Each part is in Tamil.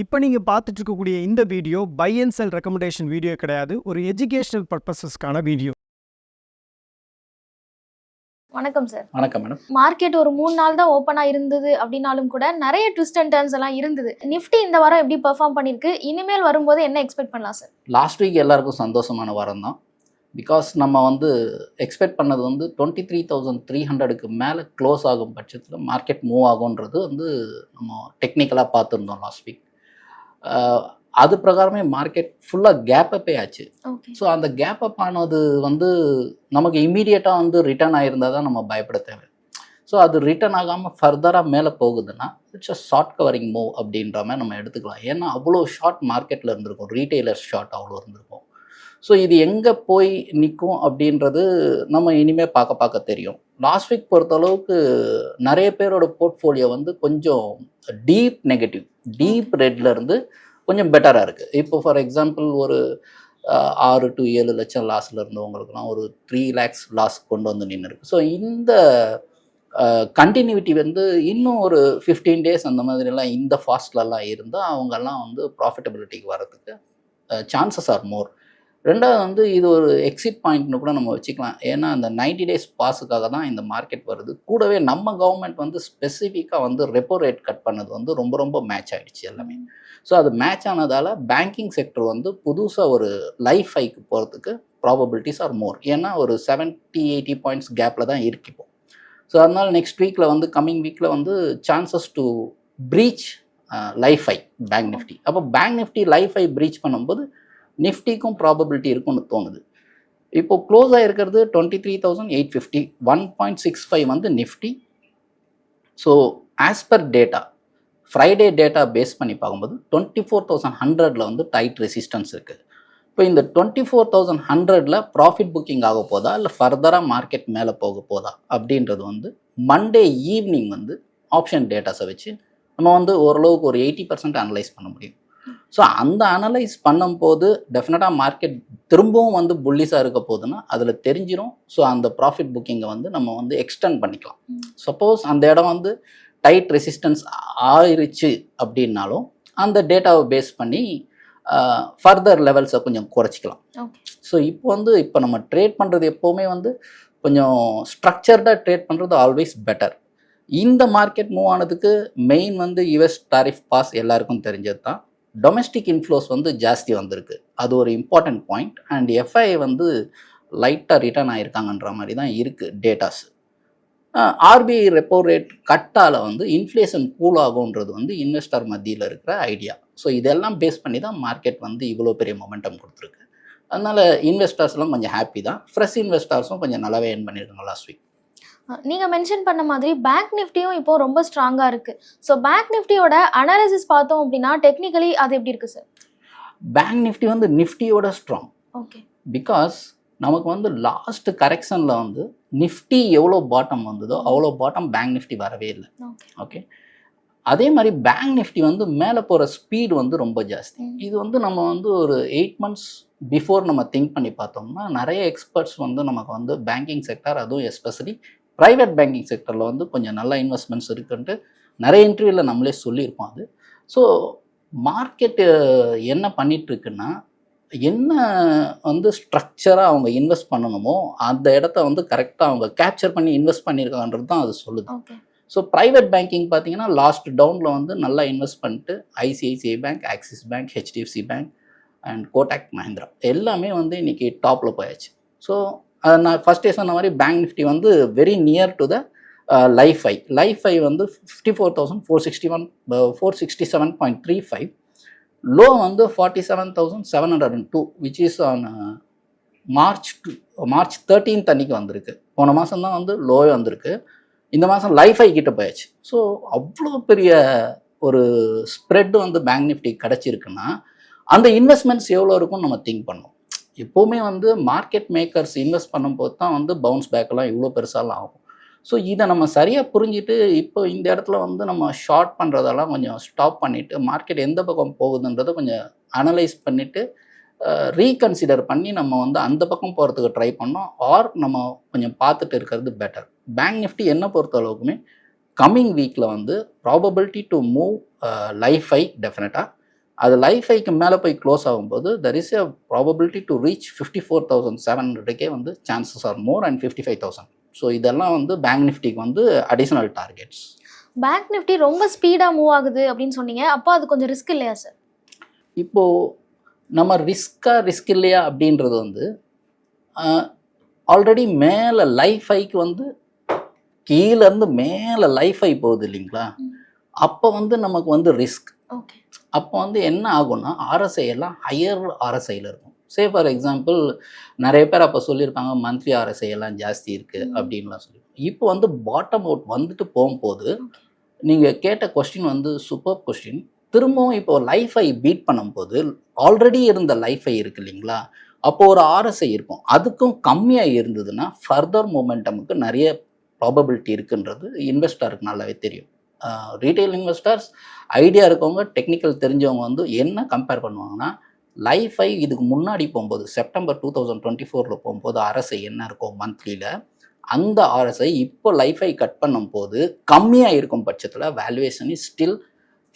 இப்போ நீங்கள் பார்த்துட்டு இருக்கக்கூடிய இந்த video buy and sell recommendation video கிடையாது. ஒரு எஜுகேஷனல் பர்பஸஸ்க்கான வீடியோ. வணக்கம் சார் வணக்கம் மேடம் மார்க்கெட் ஒரு மூணு நாள் தான் ஓப்பனாக இருந்தது அப்படின்னாலும் கூட நிறைய ட்விஸ்ட் அண்ட் டர்ன்ஸ் எல்லாம் இருந்தது. நிஃப்டி இந்த வாரம் எப்படி பெர்ஃபார்ம் பண்ணிருக்கு இனிமேல் வரும்போது என்ன எக்ஸ்பெக்ட் பண்ணலாம் சார் லாஸ்ட் வீக் எல்லாருக்கும் சந்தோஷமான வாரம் தான். பிகாஸ் நம்ம வந்து எக்ஸ்பெக்ட் பண்ணது வந்து டுவெண்ட்டி த்ரீ தௌசண்ட் த்ரீ ஹண்ட்ரடுக்கு மேலே க்ளோஸ் ஆகும் பட்சத்தில் மார்க்கெட் மூவ் ஆகுன்றது வந்து நம்ம டெக்னிக்கலாக பார்த்துருந்தோம் லாஸ்ட் வீக் அது பிரகாரமே மார்க்கெட் ஃபுல்லாக கேப் அப்பே ஆச்சு. ஸோ அந்த கேப் அப் ஆனது வந்து நமக்கு இம்மீடியட்டாக வந்து ரிட்டர்ன் ஆயிருந்தால் தான் நம்ம பயப்பட தேவை. ஸோ அது ரிட்டர்ன் ஆகாமல் ஃபர்தராக மேலே போகுதுன்னா it's a short covering move அப்படின்ற மாதிரி நம்ம எடுத்துக்கலாம். ஏன்னா அவ்வளோ ஷார்ட் மார்க்கெட்டில் இருந்திருக்கும். ரீட்டைலர் ஷார்ட் அவ்வளோ இருந்திருக்கும். ஸோ இது எங்கே போய் நிற்கும் அப்படின்றது நம்ம இனிமேல் பார்க்க பார்க்க தெரியும். லாஸ்ட் வீக் பொறுத்தளவுக்கு நிறைய பேரோட போர்ட்ஃபோலியோ வந்து கொஞ்சம் டீப் நெகட்டிவ் டீப் ரெட்லேருந்து கொஞ்சம் பெட்டராக இருக்குது இப்போ ஃபார் எக்ஸாம்பிள் ஒரு ஆறு டு ஏழு லட்சம் லாஸில் இருந்தவங்களுக்குலாம் ஒரு த்ரீ லேக்ஸ் லாஸ் கொண்டு வந்து நின்று இருக்கு ஸோ இந்த கண்டினியூட்டி வந்து இன்னும் ஒரு ஃபிஃப்டீன் டேஸ் அந்த மாதிரிலாம் இந்த ஃபாஸ்ட்லலாம் இருந்தால் அவங்கெல்லாம் வந்து ப்ராஃபிட்டபிலிட்டிக்கு வரதுக்கு சான்சஸ் ஆர் மோர் ரெண்டாவது வந்து இது ஒரு எக்ஸிட் பாயிண்ட்னு கூட நம்ம வச்சுக்கலாம். ஏன்னா அந்த 90 டேஸ் பாஸுக்காக தான் இந்த மார்க்கெட் வருது. கூடவே நம்ம கவர்மெண்ட் வந்து ஸ்பெசிஃபிக்காக வந்து ரெப்போ ரேட் கட் பண்ணது வந்து ரொம்ப ரொம்ப மேட்ச் ஆகிடுச்சு எல்லாமே. ஸோ அது மேட்ச் ஆனதால் பேங்கிங் செக்டர் வந்து புதுசாக ஒரு லைஃப் ஹைக்கு போகிறதுக்கு ப்ராபபிலிட்டிஸ் ஆர் மோர் ஏன்னா ஒரு செவன்ட்டி எயிட்டி பாயிண்ட்ஸ் கேப்பில் தான் இருக்கிப்போம் ஸோ அதனால் நெக்ஸ்ட் வீக்கில் வந்து கம்மிங் வீக்கில் வந்து chances to breach life high bank Nifty அப்போ bank Nifty life high breach பண்ணும்போது நிஃப்டிக்கும் ப்ராபபிலிட்டி இருக்கும்னு தோணுது. இப்போ close ஆகிருக்கிறது twenty three thousand eight fifty one point six five வந்து Nifty. So as per data Friday data base பண்ணி பார்க்கும்போது டுவெண்ட்டி ஃபோர் தௌசண்ட் ஹண்ட்ரடில் வந்து டைட் ரெசிஸ்டன்ஸ் இருக்குது இப்போ இந்த டுவெண்ட்டி ஃபோர் தௌசண்ட் ஹண்ட்ரடில் ப்ராஃபிட் புக்கிங் ஆக போதா இல்லை ஃபர்தராக மார்க்கெட் மேலே போக போதா அப்படின்றது வந்து மண்டே ஈவினிங் வந்து ஆப்ஷன் டேட்டாஸை வச்சு நம்ம வந்து ஓரளவுக்கு ஒரு எயிட்டி பர்சன்ட் அனலைஸ் பண்ண முடியும். ஸோ அந்த அனலைஸ் பண்ணும்போது டெஃபினட்டாக மார்க்கெட் திரும்பவும் வந்து புல்லிஸாக இருக்க போகுதுன்னா அதில் தெரிஞ்சிடும் ஸோ அந்த ப்ராஃபிட் புக்கிங்கை வந்து நம்ம வந்து எக்ஸ்டெண்ட் பண்ணிக்கலாம். சப்போஸ் அந்த இடம் வந்து டைட் ரெசிஸ்டன்ஸ் ஆயிருச்சு அப்படின்னாலும் அந்த டேட்டாவை பேஸ் பண்ணி ஃபர்தர் லெவல்ஸை கொஞ்சம் குறைச்சிக்கலாம். ஸோ இப்போ வந்து இப்போ நம்ம ட்ரேட் பண்ணுறது எப்போவுமே வந்து கொஞ்சம் ஸ்ட்ரக்சர்டாக ட்ரேட் பண்ணுறது ஆல்வேஸ் பெட்டர் இந்த மார்க்கெட் மூவ் ஆனதுக்கு மெயின் வந்து யுஎஸ் டாரிஃப் பாஸ் எல்லாருக்கும் தெரிஞ்சது தான் டொமஸ்டிக் இன்ஃப்ளோஸ் வந்து ஜாஸ்தி வந்திருக்கு. அது ஒரு இம்பார்ட்டன்ட் பாயிண்ட் அண்ட் எஃப்ஐ வந்து லைட்டாக ரிட்டர்ன் ஆகிருக்காங்கன்ற மாதிரி தான் இருக்குது டேட்டாஸ் ஆர்பிஐ ரெப்போ ரேட் கட்டால் வந்து இன்ஃப்ளேஷன் கூல் ஆகுன்றது வந்து இன்வெஸ்டர் மத்தியில் இருக்கிற ஐடியா ஸோ இதெல்லாம் பேஸ் பண்ணி தான் மார்க்கெட் வந்து இவ்வளோ பெரிய மொமெண்டம் கொடுத்துருக்கு. அதனால் இன்வெஸ்டர்ஸ்லாம் கொஞ்சம் ஹாப்பி தான். ஃப்ரெஷ் இன்வெஸ்டர்ஸும் கொஞ்சம் நல்லாவே ஏர்ன் பண்ணியிருக்காங்க லாஸ்ட் வீக் நீங்க மென்ஷன் பண்ண மாதிரி பேங்க் நிஃப்டியும் இப்போ ரொம்ப ஸ்ட்ராங்கா இருக்கு. ஸோ பேங்க் நிஃப்டியோட அனாலிசிஸ் பார்த்தோம் அப்படின்னா டெக்னிக்கலி அது எப்படி இருக்கு சார் பேங்க் நிஃப்டி வந்து நிஃப்டியோட ஸ்ட்ராங் ஓகே பிகாஸ் நமக்கு வந்து லாஸ்ட் கரெக்ஷனில் வந்து நிஃப்டி எவ்வளோ பாட்டம் வந்ததோ அவ்வளோ பாட்டம் பேங்க் நிஃப்டி வரவே இல்லை. ஓகே ஓகே அதே மாதிரி பேங்க் நிஃப்டி வந்து மேலே போகிற ஸ்பீடு வந்து ரொம்ப ஜாஸ்தி. இது வந்து நம்ம வந்து ஒரு எயிட் மந்த்ஸ் பிஃபோர் நம்ம திங்க் பண்ணி பார்த்தோம்னா நிறைய எக்ஸ்பர்ட்ஸ் வந்து நமக்கு வந்து பேங்கிங் செக்டர் அதுவும் எஸ்பெஷலி ப்ரைவேட் பேங்கிங் செக்டரில் வந்து கொஞ்சம் நல்ல இன்வெஸ்ட்மெண்ட்ஸ் இருக்குன்ட்டு நிறைய இன்டர்வியூவில் நம்மளே சொல்லியிருப்போம் அது. ஸோ மார்க்கெட்டு என்ன பண்ணிட்டு இருக்குன்னா என்ன வந்து ஸ்ட்ரக்சராக அவங்க இன்வெஸ்ட் பண்ணணுமோ அந்த இடத்த வந்து கரெக்டாக அவங்க கேப்சர் பண்ணி இன்வெஸ்ட் பண்ணியிருக்கான்றது தான் அது சொல்லுது. ஸோ ப்ரைவேட் பேங்கிங் பார்த்தீங்கன்னா லாஸ்ட் டவுனில் வந்து நல்லா இன்வெஸ்ட் பண்ணிட்டு ICICI bank Axis bank HDFC bank and Kotak Mahindra எல்லாமே வந்து இன்னைக்கு டாப்பில் போயாச்சு. ஸோ நான் ஃபஸ்ட்டே சொன்ன மாதிரி பேங்க் நிஃப்டி வந்து very near to the life high life high வந்து fifty four thousand four sixty one four sixty seven point three five low வந்து forty seven thousand seven hundred and two which is on March March thirteenth அன்னைக்கு வந்திருக்கு. போன மாதம் தான் வந்து லோவே வந்திருக்கு. இந்த மாதம் லைஃப் ஐ கிட்ட போயாச்சு. ஸோ அவ்வளோ பெரிய ஒரு ஸ்ப்ரெட் வந்து பேங்க் நிஃப்டி கிடச்சிருக்குன்னா அந்த இன்வெஸ்ட்மெண்ட்ஸ் எவ்வளோ இருக்கும்னு நம்ம திங்க் பண்ணோம். எப்போவுமே வந்து மார்க்கெட் மேக்கர்ஸ் இன்வெஸ்ட் பண்ணும்போது தான் வந்து பவுன்ஸ் பேக்கெல்லாம் இவ்வளோ பெருசாலாம் ஆகும். ஸோ இதை நம்ம சரியாக புரிஞ்சுட்டு இப்போ இந்த இடத்துல வந்து நம்ம ஷார்ட் பண்ணுறதெல்லாம் கொஞ்சம் ஸ்டாப் பண்ணிவிட்டு மார்க்கெட் எந்த பக்கம் போகுதுன்றதை கொஞ்சம் அனலைஸ் பண்ணிவிட்டு ரீகன்சிடர் பண்ணி நம்ம வந்து அந்த பக்கம் போகிறதுக்கு ட்ரை பண்ணோம். ஆர் நம்ம கொஞ்சம் பார்த்துட்டு இருக்கிறது பெட்டர் பேங்க் நிஃப்டி என்ன பொறுத்த அளவுக்குமே கம்மிங் வீக்கில் வந்து probability to move life high டெஃபினட்டாக அது லைஃப் ஐக்கு மேலே போய் க்ளோஸ் ஆகும்போது there is a probability to reach fifty four thousand seven ஹண்ட்ரடுக்கே வந்து chances are more and fifty five thousand so இதெல்லாம் வந்து பேங்க் நிஃப்டிக்கு வந்து அடிஷனல் டார்கெட்ஸ் பேங்க் நிஃப்டி ரொம்ப ஸ்பீடா மூவ் ஆகுது அப்படின்னு சொன்னீங்க. அப்போ அது கொஞ்சம் ரிஸ்க் இல்லையா சார் இப்போது நம்ம ரிஸ்க்கா ரிஸ்க் இல்லையா அப்படின்றது வந்து ஆல்ரெடி மேலே லைஃப் ஐக்கு வந்து கீழேருந்து மேலே லைஃப் ஐ போகுது இல்லைங்களா. அப்போ வந்து நமக்கு வந்து ரிஸ்க் அப்போ வந்து என்ன ஆகும்னா ஆர்எஸ்ஐ எல்லாம் ஹையர் ஆர்எஸ்ஐயில் இருக்கும். சே ஃபார் எக்ஸாம்பிள் நிறைய பேர் அப்போ சொல்லியிருப்பாங்க மந்த்லி ஆர்எஸ்ஐ எல்லாம் ஜாஸ்தி இருக்குது. அப்படின்லாம் சொல்லி இப்போ வந்து பாட்டம் அவுட் வந்துட்டு போகும்போது நீங்கள் கேட்ட கொஸ்டின் வந்து சூப்பர் கொஸ்டின் திரும்பவும் இப்போ லைஃபை பீட் பண்ணும்போது ஆல்ரெடி இருந்த லைஃபை இருக்கு இல்லைங்களா? அப்போ ஒரு ஆர்எஸ்ஐ இருக்கும். அதுக்கும் கம்மியாக இருந்ததுன்னா ஃபர்தர் மொமெண்டமுக்கு நிறைய ப்ராபபிலிட்டி இருக்குன்றது இன்வெஸ்டருக்கு நல்லாவே தெரியும். ரீட்டைல் இன்வெஸ்டர்ஸ் ஐடியா இருக்கவங்க டெக்னிக்கல் தெரிஞ்சவங்க வந்து என்ன கம்பேர் பண்ணுவாங்கன்னா லைஃபை இதுக்கு முன்னாடி போகும்போது செப்டம்பர் டூ தௌசண்ட் டுவெண்ட்டி ஃபோரில் போகும்போது அரசை என்ன இருக்கும் மந்த்லியில் அந்த ஆர்எஸ்ஐ இப்போ லைஃபை கட் பண்ணும்போது கம்மியாக இருக்கும் பட்சத்தில் வேல்யூவேஷன் இஸ் ஸ்டில்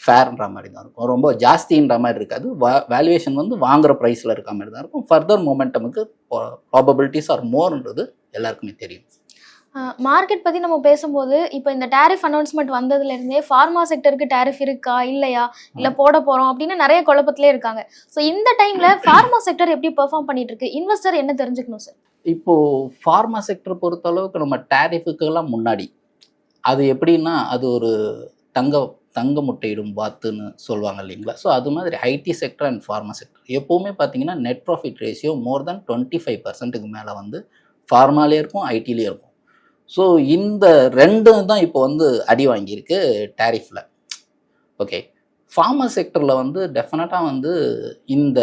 ஃபேர்ன்ற மாதிரி தான் இருக்கும். ரொம்ப ஜாஸ்தின்ற மாதிரி இருக்காது. வேல்யூவேஷன் வந்து வாங்குகிற ப்ரைஸில் இருக்க மாதிரி தான் இருக்கும். ஃபர்தர் மூமெண்டமுக்கு ப்ராபபிலிட்டிஸ் ஆர் மோர்ன்றது எல்லாருக்குமே தெரியும். மார்க்கெட் பத்தி நம்ம பேசும்போது இப்போ இந்த டேரிஃப் அனௌன்ஸ்மெண்ட் வந்ததுல இருந்தே ஃபார்மா செக்டருக்கு டேரிஃப் இருக்கா இல்லையா? இல்ல போட போறோம் அப்படின்னு நிறைய குழப்பத்திலே இருக்காங்க. ஸோ இந்த டைம்ல ஃபார்மா செக்டர் எப்படி பெர்ஃபார்ம் பண்ணிட்டு இருக்கு இன்வெஸ்டர் என்ன தெரிஞ்சுக்கணும் சார் இப்போது ஃபார்மா செக்டர் பொறுத்த அளவுக்கு நம்ம டேரிஃபுக்கெல்லாம் முன்னாடி அது எப்படின்னா அது ஒரு தங்க தங்க முட்டையிடும் வாத்துன்னு சொல்லுவாங்க இல்லைங்களா? ஸோ அது மாதிரி IT sector and pharma sector எப்போவுமே பார்த்தீங்கன்னா net profit ratio more then twenty five பர்சன்ட்டுக்கு மேலே வந்து ஃபார்மாலே இருக்கும் ஐடிலேயும் இருக்கும். ஸோ இந்த ரெண்டும் தான் இப்போ வந்து அடி வாங்கியிருக்கு டேரிஃபில் ஓகே ஃபார்மர் செக்டரில் வந்து டெஃபினட்டாக வந்து இந்த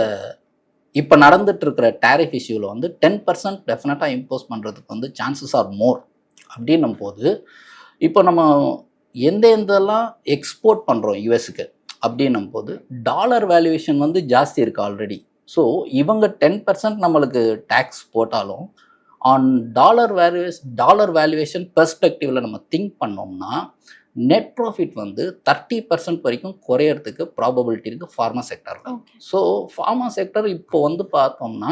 இப்போ நடந்துட்டு இருக்கிற டேரிஃப் இஷ்யூவில் வந்து டென் பர்சன்ட் டெஃபினட்டாக இம்போஸ் பண்ணுறதுக்கு வந்து சான்சஸ் ஆர் மோர் அப்படின்னும் போது இப்போ நம்ம எந்த எந்தெல்லாம் எக்ஸ்போர்ட் பண்ணுறோம் யூஎஸ்க்கு அப்படின்னும் போது டாலர் வேல்யூவேஷன் வந்து ஜாஸ்தி இருக்குது ஆல்ரெடி ஸோ இவங்க டென் பர்சன்ட் நம்மளுக்கு டேக்ஸ் போட்டாலும் on dollar valuations dollar valuation பெர்ஸ்பெக்டிவில் நம்ம திங்க் பண்ணோம்னா நெட் ப்ராஃபிட் வந்து தேர்ட்டி பர்சன்ட் வரைக்கும் குறையறதுக்கு ப்ராபபிலிட்டி இருக்குது ஃபார்மா செக்டரில் ஸோ ஃபார்மா செக்டர் இப்போ வந்து பார்த்தோம்னா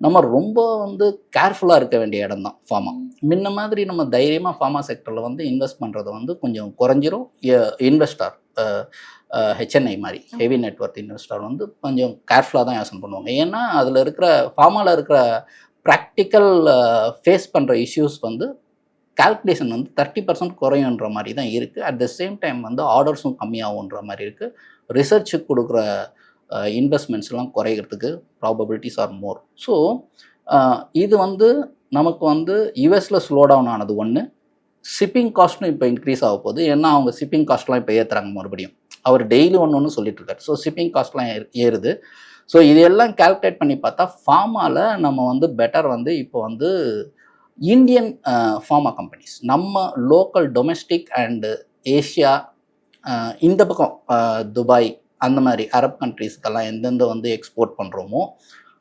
நம்ம ரொம்ப வந்து கேர்ஃபுல்லாக இருக்க வேண்டிய இடம் தான் ஃபார்மா முன்ன மாதிரி நம்ம தைரியமாக ஃபார்மா செக்டரில் வந்து இன்வெஸ்ட் பண்ணுறது வந்து கொஞ்சம் குறைஞ்சிரும். இன்வெஸ்டார் ஹெச்என்ஐ மாதிரி ஹெவி நெட்ஒர்க் இன்வெஸ்டார் வந்து கொஞ்சம் கேர்ஃபுல்லாக தான் யோசனை பண்ணுவாங்க. ஏன்னா அதில் இருக்கிற ஃபார்மாவில் இருக்கிற ப்ராக்டிக்கல் ஃபேஸ் பண்ணுற இஷ்யூஸ் வந்து கால்குலேஷன் வந்து தேர்ட்டி பர்சன்ட் குறையுன்ற மாதிரி தான் இருக்குது அட் த சேம் டைம் வந்து ஆர்டர்ஸும் கம்மியாகுன்ற மாதிரி இருக்குது ரிசர்ச்சுக்கு கொடுக்குற இன்வெஸ்ட்மெண்ட்ஸ்லாம் குறைகிறதுக்கு ப்ராபபிலிட்டிஸ் ஆர் மோர் ஸோ இது வந்து நமக்கு வந்து யூஎஸில் ஸ்லோ டவுன் ஆனது ஒன்று ஷிப்பிங் காஸ்ட்டும் இப்போ இன்க்ரீஸ் ஆக போகுது ஏன்னா அவங்க ஷிப்பிங் காஸ்ட்லாம் இப்போ ஏற்றுறாங்க மறுபடியும். அவர் டெய்லி ஒன்று ஒன்று சொல்லிட்டு இருக்காரு ஸோ ஷிப்பிங் காஸ்ட்லாம் ஏறுது. ஸோ இதெல்லாம் கால்குலேட் பண்ணி பார்த்தா ஃபார்மாவில் நம்ம வந்து பெட்டர் வந்து இப்போ வந்து இந்தியன் ஃபார்மா கம்பெனிஸ் நம்ம லோக்கல் டொமெஸ்டிக் அண்டு ஏஷியா இந்த பக்கம் துபாய் அந்த மாதிரி அரப் கண்ட்ரீஸ்க்கெல்லாம் எந்தெந்த வந்து எக்ஸ்போர்ட் பண்ணுறோமோ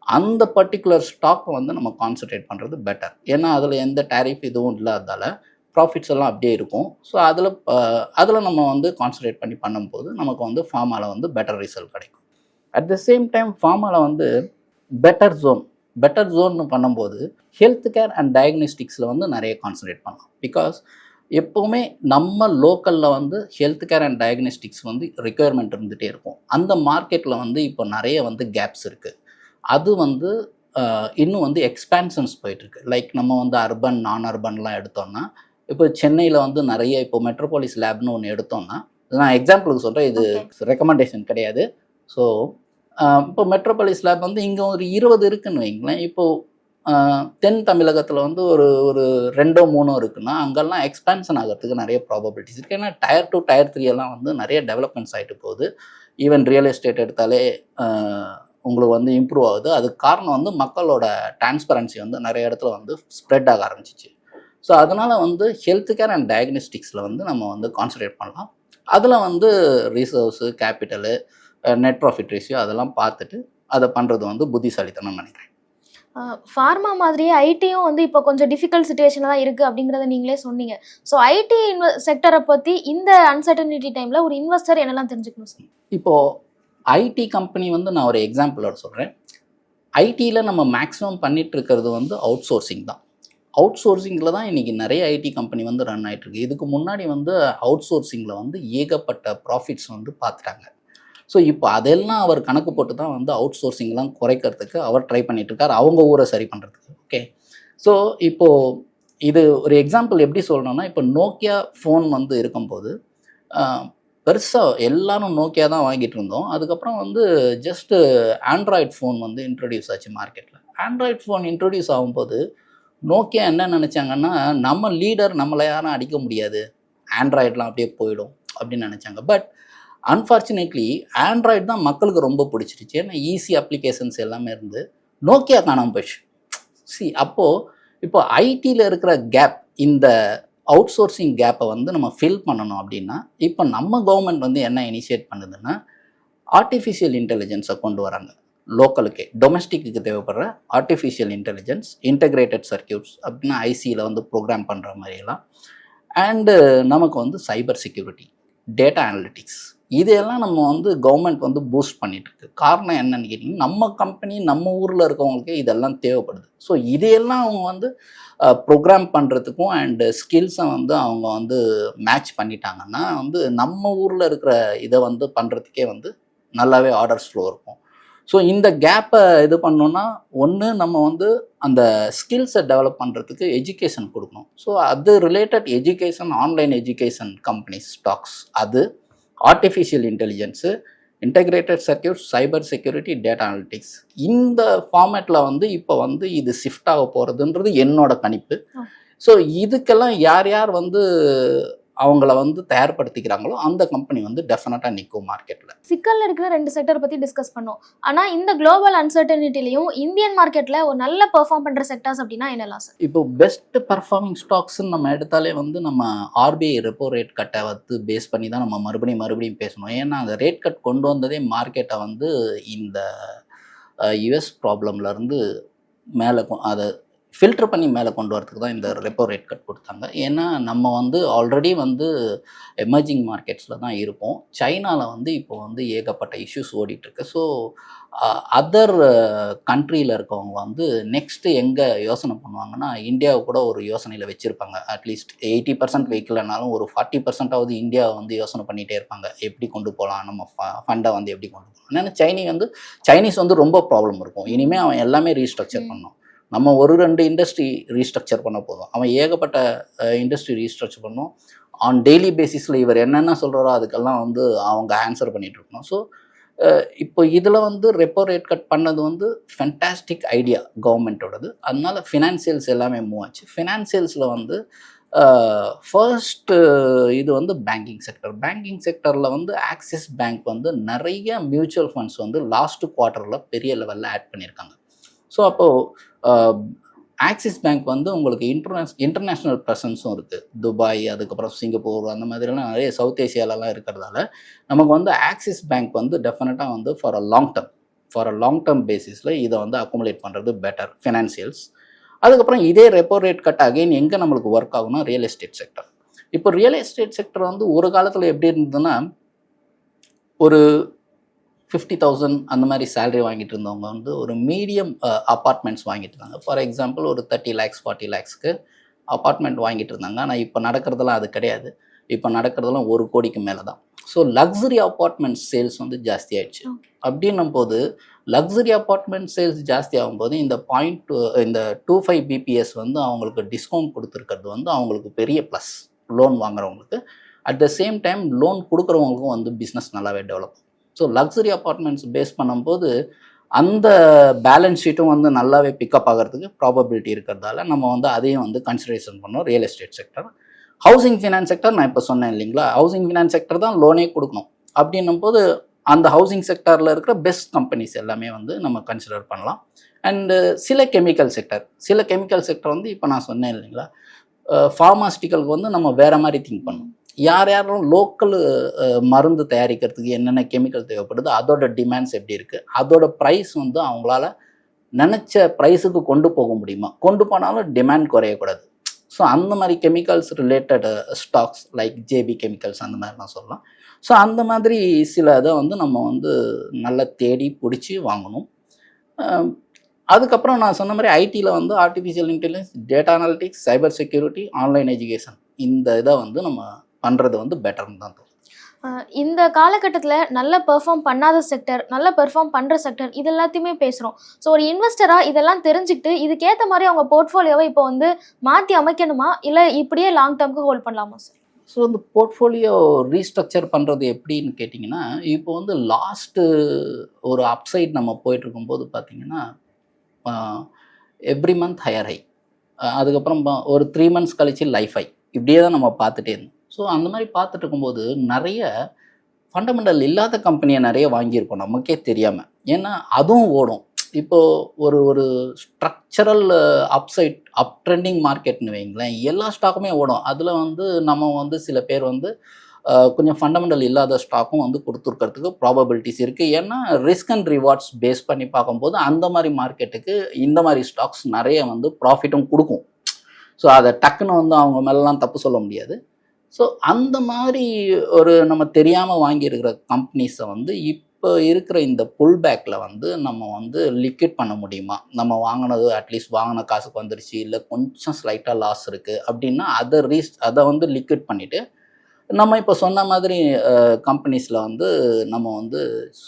அந்த பர்டிகுலர் ஸ்டாக்கை வந்து நம்ம கான்சன்ட்ரேட் பண்ணுறது பெட்டர் ஏன்னா அதில் எந்த டேரிஃப் இதுவும் இல்லாதால ப்ராஃபிட்ஸ் எல்லாம் அப்படியே இருக்கும். ஸோ அதில் அதில் நம்ம வந்து கான்சன்ட்ரேட் பண்ணி பண்ணும்போது நமக்கு வந்து ஃபார்மாவில் வந்து பெட்டர் ரிசல்ட் கிடைக்கும். அட் த சேம் டைம் ஃபார்மாவில் வந்து பெட்டர் ஜோன் பெட்டர் ஜோன்னு பண்ணும்போது ஹெல்த் கேர் அண்ட் டயக்னோஸ்டிக்ஸில் வந்து நிறைய கான்சன்ட்ரேட் பண்ணலாம். பிகாஸ் எப்போவுமே நம்ம லோக்கலில் வந்து ஹெல்த் கேர் அண்ட் டயக்னோஸ்டிக்ஸ் வந்து ரிக்குயர்மெண்ட் இருந்துகிட்டே இருக்கும். அந்த மார்க்கெட்டில் வந்து இப்போ நிறைய வந்து கேப்ஸ் இருக்குது அது வந்து இன்னும் வந்து எக்ஸ்பேன்ஷன்ஸ் போயிட்டுருக்கு லைக் நம்ம வந்து அர்பன் நான் அர்பன்லாம் எடுத்தோம்னா இப்போ சென்னையில் வந்து நிறைய இப்போ மெட்ரோபாலிஸ் லேப்னு ஒன்று எடுத்தோம்னா நான் எக்ஸாம்பிளுக்கு சொல்கிறேன் இது ரெக்கமெண்டேஷன் கிடையாது. ஸோ இப்போ மெட்ரோபாலிஸ் லேப் வந்து இங்கே ஒரு இருபது இருக்குன்னு வைங்களேன். இப்போது தென் தமிழகத்தில் வந்து ஒரு ஒரு ரெண்டோ மூணோ இருக்குன்னா அங்கெல்லாம் எக்ஸ்பேன்ஷன் ஆகிறதுக்கு நிறைய ப்ராபபிலிட்டிஸ் இருக்குது ஏன்னா டயர் டூ டயர் த்ரீ எல்லாம் வந்து நிறைய டெவலப்மெண்ட்ஸ் ஆகிட்டு போகுது. ஈவன் ரியல் எஸ்டேட் எடுத்தாலே உங்களுக்கு வந்து இம்ப்ரூவ் ஆகுது. அதுக்கு காரணம் வந்து மக்களோட டிரான்ஸ்பரன்சி வந்து நிறைய இடத்துல வந்து ஸ்ப்ரெட் ஆக ஆரம்பிச்சிச்சு. ஸோ அதனால் வந்து ஹெல்த் கேர் அண்ட் டயக்னோஸ்டிக்ஸில் வந்து நம்ம வந்து கான்சன்ட்ரேட் பண்ணலாம். அதில் வந்து reserves capital net profit ratio அதெல்லாம் பார்த்துட்டு அதை பண்ணுறது வந்து புத்திசாலித்தனம் நினைக்கிறேன். ஃபார்மா மாதிரியே ஐடியும் வந்து இப்போ கொஞ்சம் டிஃபிகல்ட் சுச்சுவேஷனில் தான் இருக்குது அப்படிங்கிறத நீங்களே சொன்னீங்க. ஸோ ஐடி இன்வெ செக்டரை பற்றி இந்த அன்சர்டனிட்டி டைமில் ஒரு இன்வெஸ்டர் என்னெல்லாம் தெரிஞ்சுக்கணும் சார்? இப்போது ஐடி கம்பெனி வந்து நான் ஒரு எக்ஸாம்பிளோட சொல்கிறேன் ஐடியில் நம்ம மேக்ஸிமம் பண்ணிட்டு இருக்கிறது வந்து அவுட் சோர்சிங் தான். அவுட் சோர்சிங்கில் தான் இன்றைக்கி நிறைய ஐடி கம்பெனி வந்து ரன் ஆகிட்டுருக்கு இதுக்கு முன்னாடி வந்து அவுட் சோர்சிங்கில் வந்து ஏகப்பட்ட ப்ராஃபிட்ஸ் வந்து பார்த்துட்டாங்க ஸோ இப்போ அதெல்லாம் அவர் கணக்கு போட்டு தான் வந்து அவுட் சோர்சிங்லாம் குறைக்கிறதுக்கு அவர் ட்ரை பண்ணிகிட்ருக்கார் இருக்கார் அவங்க ஊரை சரி பண்ணுறதுக்கு ஓகே ஸோ இப்போது இது ஒரு எக்ஸாம்பிள் எப்படி சொல்லணும்னா இப்போ நோக்கியா ஃபோன் வந்து இருக்கும்போது பெருசாக எல்லாரும் நோக்கியா தான் வாங்கிட்டு இருந்தோம். அதுக்கப்புறம் வந்து ஜஸ்ட்டு ஆண்ட்ராய்ட் ஃபோன் வந்து இன்ட்ரடியூஸ் ஆச்சு மார்க்கெட்டில் ஆண்ட்ராய்ட் ஃபோன் இன்ட்ரடியூஸ் ஆகும்போது நோக்கியா என்ன நினச்சாங்கன்னா நம்ம லீடர் நம்மளை யாரும் அடிக்க முடியாது. ஆண்ட்ராய்ட்லாம் அப்படியே போயிடும் அப்படின்னு நினச்சாங்க. பட் அன்ஃபார்ச்சுனேட்லி ஆண்ட்ராய்டு தான் மக்களுக்கு ரொம்ப பிடிச்சிருச்சு. ஏன்னா ஈஸி அப்ளிகேஷன்ஸ் எல்லாமே இருந்து நோக்கியா காணாமல் போயிடுச்சு. சி அப்போது இப்போ ஐடியில் இருக்கிற கேப் இந்த அவுட் சோர்சிங் கேப்பை வந்து நம்ம ஃபில் பண்ணணும் அப்படின்னா இப்போ நம்ம கவர்மெண்ட் வந்து என்ன இனிஷியேட் பண்ணுதுன்னா ஆர்டிஃபிஷியல் இன்டெலிஜென்ஸை கொண்டு வராங்க. லோக்கலுக்கே டொமஸ்டிக்கு தேவைப்படுற ஆர்டிஃபிஷியல் இன்டெலிஜென்ஸ் இன்டெகிரேட்டட் சர்க்கியூட்ஸ் அப்படின்னா ஐசியில் வந்து ப்ரோக்ராம் பண்ணுற மாதிரியெல்லாம். அண்டு நமக்கு வந்து சைபர் செக்யூரிட்டி டேட்டா அனலிட்டிக்ஸ் இதையெல்லாம் நம்ம வந்து கவர்மெண்ட் வந்து பூஸ்ட் பண்ணிட்டுருக்கு. காரணம் என்னன்னு கேட்டிங்கன்னா நம்ம கம்பெனி நம்ம ஊரில் இருக்கவங்களுக்கே இதெல்லாம் தேவைப்படுது. ஸோ இதையெல்லாம் அவங்க வந்து ப்ரோக்ராம் பண்ணுறதுக்கும் அண்டு ஸ்கில்ஸை வந்து அவங்க வந்து மேட்ச் பண்ணிட்டாங்கன்னா வந்து நம்ம ஊரில் இருக்கிற இதை வந்து பண்ணுறதுக்கே வந்து நல்லாவே ஆர்டர்ஸ் ஃப்ளோ இருக்கும். ஸோ இந்த கேப்பை இது பண்ணோன்னா ஒன்று நம்ம வந்து அந்த ஸ்கில்ஸை டெவலப் பண்ணுறதுக்கு எஜுகேஷன் கொடுக்கணும். ஸோ அது related education online education companies stocks அது artificial intelligence integrated circuit cyber security data analytics இந்த ஃபார்மேட்டில் வந்து இப்போ வந்து இது ஷிஃப்ட் ஆக போகிறதுன்றது என்னோட கணிப்பு. ஸோ இதுக்கெல்லாம் யார் யார் வந்து அவங்கள வந்து தயார்படுத்திக்கிறாங்களோ அந்த கம்பெனி வந்து டெஃபினட்டாக நிற்கும் மார்க்கெட்டில் சிக்கல்ல இருக்கிற ரெண்டு செக்டர் பத்தி டிஸ்கஸ் பண்ணோம். ஆனா இந்த குளோபல் அன்சர்டனிட்டிலையும் இந்தியன் மார்க்கெட்ல ஒரு நல்ல பெர்ஃபார்ம் பண்ற செக்டர்ஸ் அப்படின்னா என்னலாம் சார் இப்போ பெஸ்ட் பர்ஃபார்மிங் ஸ்டாக்ஸ்ன்னு நம்ம எடுத்தாலே வந்து நம்ம ஆர்பிஐ ரெப்போ ரேட் கட்டை வந்து பேஸ் பண்ணி தான் நம்ம மறுபடியும் மறுபடியும் பேசணும். ஏன்னா அந்த ரேட் கட் கொண்டு வந்ததே மார்க்கெட்டை வந்து இந்த யுஎஸ் ப்ராப்ளம்லேருந்து மேலே அதை ஃபில்டர் பண்ணி மேலே கொண்டு வரதுக்கு தான் இந்த ரெப்போ ரேட் கட் கொடுத்தாங்க. ஏன்னா நம்ம வந்து ஆல்ரெடி வந்து எமர்ஜிங் மார்க்கெட்ஸில் தான் இருப்போம். சைனாவில் வந்து இப்போ வந்து ஏகப்பட்ட இஷ்யூஸ் ஓடிட்டுருக்கு. ஸோ அதர் கண்ட்ரியில் இருக்கவங்க வந்து நெக்ஸ்ட்டு எங்கே யோசனை பண்ணுவாங்கன்னா இந்தியாவை கூட ஒரு யோசனையில் வச்சுருப்பாங்க. அட்லீஸ்ட் எயிட்டி பர்சன்ட் வைக்கலனாலும் ஒரு ஃபார்ட்டி பர்சன்டாவது இந்தியாவை வந்து யோசனை பண்ணிகிட்டே இருப்பாங்க. எப்படி கொண்டு போகலாம்? நம்ம ஃபண்டை வந்து எப்படி கொண்டு போகலாம்? ஏன்னா சைனி வந்து சைனீஸ் வந்து ரொம்ப ப்ராப்ளம் இருக்கும். இனிமேல் அவன் எல்லாமே ரீஸ்ட்ரக்சர் ம். நம்ம ஒரு ரெண்டு இண்டஸ்ட்ரி ரீஸ்ட்ரக்சர் பண்ண போதும். அவன் ஏகப்பட்ட இண்டஸ்ட்ரி ரீஸ்ட்ரக்சர் பண்ணும். ஆன் டெய்லி பேசிஸில் இவர் என்னென்ன சொல்கிறாரோ அதுக்கெல்லாம் வந்து அவங்க ஆன்சர் பண்ணிகிட்டு இருக்கணும். ஸோ இப்போ இதில் வந்து ரெப்போ ரேட் கட் பண்ணது வந்து ஃபென்டாஸ்டிக் ஐடியா கவர்மெண்ட்டோடது அதனால் ஃபினான்சியல்ஸ் எல்லாமே மூவ் ஆச்சு. ஃபினான்சியல்ஸில் வந்து ஃபர்ஸ்ட் இது வந்து பேங்கிங் செக்டர் பேங்கிங் செக்டரில் வந்து ஆக்சிஸ் பேங்க் வந்து நிறைய மியூச்சுவல் ஃபண்ட்ஸ் வந்து லாஸ்ட் குவார்ட்டரில் பெரிய லெவலில் ஆட் பண்ணியிருக்காங்க ஸோ அப்போது ஆக்சிஸ் பேங்க் வந்து உங்களுக்கு இன்டர்நேஷ் இன்டர்நேஷ்னல் ப்ரெசன்ஸும் இருக்குது துபாய் அதுக்கப்புறம் சிங்கப்பூர் அந்த மாதிரிலாம் நிறைய சவுத் ஏசியாலலாம் இருக்கிறதால நமக்கு வந்து ஆக்சிஸ் பேங்க் வந்து டெஃபினட்டாக வந்து for a long term for a long term பேசிஸில் இதை வந்து அக்குமுலேட் பண்ணுறது பெட்டர் ஃபினான்சியல்ஸ் அதுக்கப்புறம் இதே ரெப்போ ரேட் கட் அகைன் எங்கே நம்மளுக்கு ஒர்க் ஆகும்னா ரியல் எஸ்டேட் செக்டர் இப்போ ரியல் எஸ்டேட் செக்டர் வந்து ஒரு காலத்தில் எப்படி இருந்ததுன்னா ஒரு ஃபிஃப்டி தௌசண்ட் அந்த மாதிரி சேலரி வாங்கிட்டு இருந்தவங்க வந்து ஒரு மீடியம் அப்பார்ட்மெண்ட்ஸ் வாங்கிட்டு இருந்தாங்க ஃபார் எக்ஸாம்பிள் ஒரு தேர்ட்டி லேக்ஸ் ஃபார்ட்டி லேக்ஸ்க்கு அப்பார்ட்மெண்ட் வாங்கிட்டு இருந்தாங்க ஆனால் இப்போ நடக்கிறதெல்லாம் அது கிடையாது. இப்போ நடக்கிறதெல்லாம் ஒரு கோடிக்கு மேலே தான் ஸோ லக்ஸரி அப்பார்ட்மெண்ட் சேல்ஸ் வந்து ஜாஸ்தி ஆயிடுச்சு. அப்படின்னும் போது லக்ஸரி அப்பார்ட்மெண்ட் சேல்ஸ் ஜாஸ்தி ஆகும்போது இந்த பாயிண்ட் இந்த டூ ஃபைவ் பிபிஎஸ் வந்து அவங்களுக்கு டிஸ்கவுண்ட் கொடுத்துருக்கிறது வந்து அவங்களுக்கு பெரிய ப்ளஸ் லோன் வாங்குறவங்களுக்கு. At the same time loan கொடுக்குறவங்களுக்கும் வந்து பிஸ்னஸ் நல்லாவே develop so luxury apartments face பண்ணும்போது அந்த பேலன்ஸ் ஷீட்டும் வந்து நல்லாவே பிக்கப் ஆகிறதுக்கு ப்ராபபிலிட்டி இருக்கிறதால நம்ம வந்து அதையும் வந்து கன்சிடரேஷன் பண்ணோம் real estate sector housing finance sector நான் இப்போ சொன்னேன் இல்லைங்களா? ஹவுசிங் ஃபினான்ஸ் செக்டர் தான் லோனே கொடுக்கணும். அப்படின்னும் போது அந்த ஹவுசிங் செக்டரில் இருக்கிற பெஸ்ட் கம்பெனிஸ் எல்லாமே வந்து நம்ம கன்சிடர் பண்ணலாம். அண்டு சில கெமிக்கல் செக்டர் சில கெமிக்கல் செக்டர் வந்து இப்போ நான் சொன்னேன் இல்லைங்களா? ஃபார்மாஸ்டிக்கலுக்கு வந்து நம்ம வேற மாதிரி திங்க் பண்ணணும். யார் யாரும் லோக்கல் மருந்து தயாரிக்கிறதுக்கு என்னென்ன கெமிக்கல் தேவைப்படுது அதோட டிமாண்ட்ஸ் எப்படி இருக்குது அதோட ப்ரைஸ் வந்து அவங்களால நினச்ச ப்ரைஸுக்கு கொண்டு போக முடியுமா? கொண்டு போனாலும் டிமாண்ட் குறையக்கூடாது. ஸோ அந்த மாதிரி chemicals related stocks like JB chemicals அந்த மாதிரிலாம் சொல்லலாம். ஸோ அந்த மாதிரி சில இதை வந்து நம்ம வந்து நல்லா தேடி பிடிச்சி வாங்கணும். அதுக்கப்புறம் நான் சொன்ன மாதிரி ஐடியில் வந்து artificial intelligence data analytics cyber security online education இந்த இதை வந்து நம்ம பண்ணுறது வந்து பெட்டர்னு தான் தோணும் இந்த காலகட்டத்தில் நல்ல பெர்ஃபார்ம் பண்ணாத செக்டர் நல்ல பெர்ஃபார்ம் பண்ணுற செக்டர் இது எல்லாத்தையுமே பேசுகிறோம் ஸோ ஒரு இன்வெஸ்டராக இதெல்லாம் தெரிஞ்சுக்கிட்டு இதுக்கேற்ற மாதிரி அவங்க போர்ட்ஃபோலியோவை இப்போ வந்து மாற்றி அமைக்கணுமா? இல்லை இப்படியே லாங் டேர்முக்கு ஹோல்ட் பண்ணலாமா சார் ஸோ இந்த போர்ட்ஃபோலியோ ரீஸ்ட்ரக்சர் பண்ணுறது எப்படின்னு கேட்டிங்கன்னா இப்போ வந்து லாஸ்ட்டு ஒரு அப்சைட் நம்ம போயிட்டு இருக்கும்போது பார்த்தீங்கன்னா எவ்ரி மந்த் ஹையர் ஹை அதுக்கப்புறம் ஒரு த்ரீ மந்த்ஸ் கழிச்சு லைஃப் ஹை இப்படியே தான் நம்ம பார்த்துட்டே இருந்தோம். ஸோ அந்த மாதிரி பார்த்துட்டு இருக்கும்போது நிறைய ஃபண்டமெண்டல் இல்லாத கம்பெனியை நிறைய வாங்கியிருக்கோம் நமக்கே தெரியாமல் ஏன்னா அதுவும் ஓடும். இப்போது ஒரு ஒரு ஸ்ட்ரக்சரல் அப்சைட் அப் ட்ரெண்டிங் மார்க்கெட்னு வைங்களேன் எல்லா ஸ்டாக்குமே ஓடும். அதில் வந்து நம்ம வந்து சில பேர் வந்து கொஞ்சம் ஃபண்டமெண்டல் இல்லாத ஸ்டாக்கும் வந்து கொடுத்துருக்கிறதுக்கு ப்ராபபிலிட்டிஸ் இருக்குது ஏன்னா ரிஸ்க் அண்ட் ரிவார்ட்ஸ் பேஸ் பண்ணி பார்க்கும்போது அந்த மாதிரி மார்க்கெட்டுக்கு இந்த மாதிரி ஸ்டாக்ஸ் நிறைய வந்து ப்ராஃபிட்டும் கொடுக்கும். ஸோ அதை டக்குன்னு வந்து அவங்க மேலெலாம் தப்பு சொல்ல முடியாது. ஸோ அந்த மாதிரி ஒரு நம்ம தெரியாமல் வாங்கியிருக்கிற கம்பெனிஸை வந்து இப்போ இருக்கிற இந்த புல் பேக்கில் வந்து நம்ம வந்து லிக்விட் பண்ண முடியுமா? நம்ம வாங்கினது அட்லீஸ்ட் வாங்கின காசுக்கு வந்துருச்சு இல்லை கொஞ்சம் ஸ்லைட்டாக லாஸ் இருக்குது அப்படின்னா அதை ரீஸ் அதை வந்து லிக்விட் பண்ணிவிட்டு நம்ம இப்போ சொன்ன மாதிரி கம்பெனிஸில் வந்து நம்ம வந்து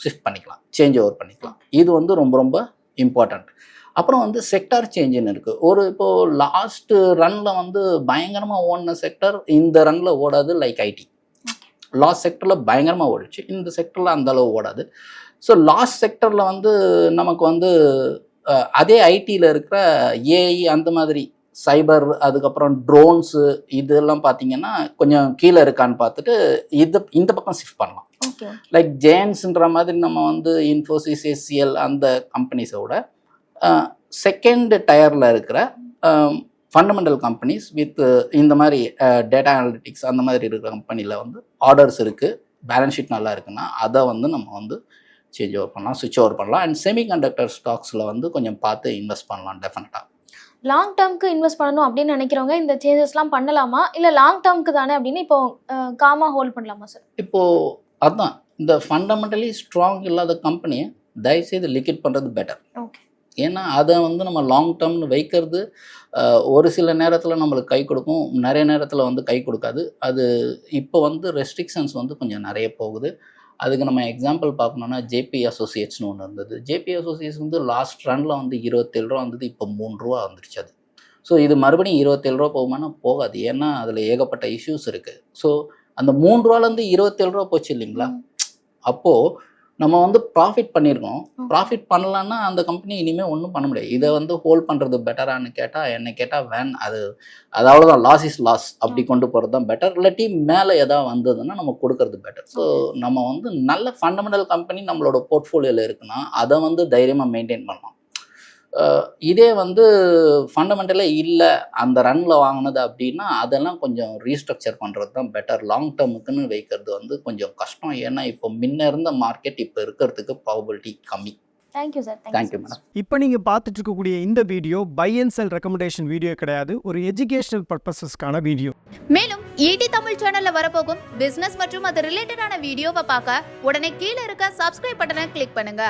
ஷிஃப்ட் பண்ணிக்கலாம் சேஞ்ச் ஓவர் பண்ணிக்கலாம். இது வந்து ரொம்ப ரொம்ப இம்பார்ட்டண்ட் அப்புறம் வந்து செக்டார் சேஞ்சுன்னு இருக்குது ஒரு இப்போது லாஸ்ட்டு ரனில் வந்து பயங்கரமாக ஓடின செக்டர் இந்த ரனில் ஓடாது லைக் ஐடி லாஸ்ட் செக்டரில் பயங்கரமாக ஓடிச்சு. இந்த செக்டரில் அந்த அளவு ஓடாது. ஸோ லாஸ்ட் செக்டரில் வந்து நமக்கு வந்து அதே ஐடியில் இருக்கிற ஏஐ அந்த மாதிரி சைபர் அதுக்கப்புறம் ட்ரோன்ஸு இதெல்லாம் பார்த்தீங்கன்னா கொஞ்சம் கீழே இருக்கான்னு பார்த்துட்டு இது இந்த பக்கம் ஷிஃப்ட் பண்ணலாம். லைக் ஜெயன்ஸ்ன்ற மாதிரி நம்ம வந்து இன்ஃபோசிஸ் எஸ்சிஎல் அந்த கம்பெனிஸோட செகண்ட் டயரில் இருக்கிற ஃபண்டமெண்டல் கம்பெனிஸ் வித் இந்த மாதிரி டேட்டா அனாலிட்டிக்ஸ் அந்த மாதிரி இருக்கிற கம்பெனியில் வந்து ஆர்டர்ஸ் இருக்குது பேலன்ஸ் ஷீட் நல்லா இருக்குன்னா அதை வந்து நம்ம வந்து சேஞ்ச் ஓவர் பண்ணலாம் சுவிட்ச் ஓவர் பண்ணலாம். அண்ட் செமிகண்டக்டர் ஸ்டாக்ஸில் வந்து கொஞ்சம் பார்த்து இன்வெஸ்ட் பண்ணலாம் டெஃபினட்டாக லாங் டேர்ம்க்கு இன்வெஸ்ட் பண்ணணும் அப்படின்னு நினைக்கிறவங்க இந்த சேஞ்சஸ்லாம் பண்ணலாமா? இல்லை லாங் டேர்ம்க்கு தானே அப்படின்னு இப்போ காமா ஹோல்ட் பண்ணலாமா சார் இப்போது அதான். இந்த ஃபண்டமெண்டலி ஸ்ட்ராங் இல்லாத கம்பெனியை தயவுசெய்து லிக்விட் பண்ணுறது பெட்டர் ஓகே ஏன்னா அதை வந்து நம்ம லாங் டேர்ம்னு வைக்கிறது ஒரு சில நேரத்தில் நம்மளுக்கு கை கொடுக்கும் நிறைய நேரத்தில் வந்து கை கொடுக்காது. அது இப்போ வந்து ரெஸ்ட்ரிக்ஷன்ஸ் வந்து கொஞ்சம் நிறைய போகுது. அதுக்கு நம்ம எக்ஸாம்பிள் பார்க்கணுன்னா ஜேபி அசோசியேட்ஸ்னு ஒன்று இருந்தது. ஜேபி அசோசியேட்ஸ் வந்து லாஸ்ட் ரனில் வந்து இருபத்தேழு ரூபா வந்தது இப்போ மூணு ரூபா வந்துருச்சு அது. ஸோ இது மறுபடியும் இருபத்தேழு ரூபா போகுமானா போகாது. ஏன்னா அதில் ஏகப்பட்ட இஷ்யூஸ் இருக்குது ஸோ அந்த மூணு ரூபாலேருந்து இருபத்தேழு ரூபா போச்சு இல்லைங்களா? அப்போது நம்ம வந்து ப்ராஃபிட் பண்ணியிருக்கோம் ப்ராஃபிட் பண்ணலன்னா அந்த கம்பெனி இனிமேல் ஒன்றும் பண்ண முடியாது. இதை வந்து ஹோல்ட் பண்ணுறது பெட்டரான்னு கேட்டால் என்ன கேட்டால் வேன் அது அது அவ்வளோதான் லாஸ் இஸ் லாஸ் அப்படி கொண்டு போகிறது தான் பெட்டர் இல்லாட்டி மேலே எதாவது வந்ததுன்னா நம்ம கொடுக்கறது பெட்டர் ஸோ நம்ம வந்து நல்ல ஃபண்டமெண்டல் கம்பெனி நம்மளோட போர்ட்ஃபோலியோவில் இருக்குன்னா அதை வந்து தைரியமாக மெயின்டைன் பண்ணலாம். இதே வந்து ஃபண்டமெண்டலே இல்லை அந்த ரன்னில் வாங்கினது அப்படின்னா அதெல்லாம் கொஞ்சம் ரீஸ்ட்ரக்சர் பண்ணுறது தான் பெட்டர் லாங் டேர்முக்குன்னு வைக்கிறது வந்து கொஞ்சம் கஷ்டம். ஏன்னா இப்போ முன்ன இருந்த மார்க்கெட் இப்போ இருக்கிறதுக்கு ப்ராபபிலிட்டி கம்மி. தேங்க்யூ சார் தேங்க்யூ மேடம் இப்போ நீங்கள் பார்த்துட்டு இருக்கக்கூடிய இந்த video buy and sell recommendation video கிடையாது. ஒரு எஜுகேஷனல் பர்பஸஸ்க்கான வீடியோ மேலும் ஈடி தமிழ் சேனல்ல வரப்போகும் பிசினஸ் மற்றும் அது ரிலேட்டடான வீடியோவை பார்க்க உடனே கீழே இருக்க சப்ஸ்கிரைப் பட்டனை கிளிக் பண்ணுங்க.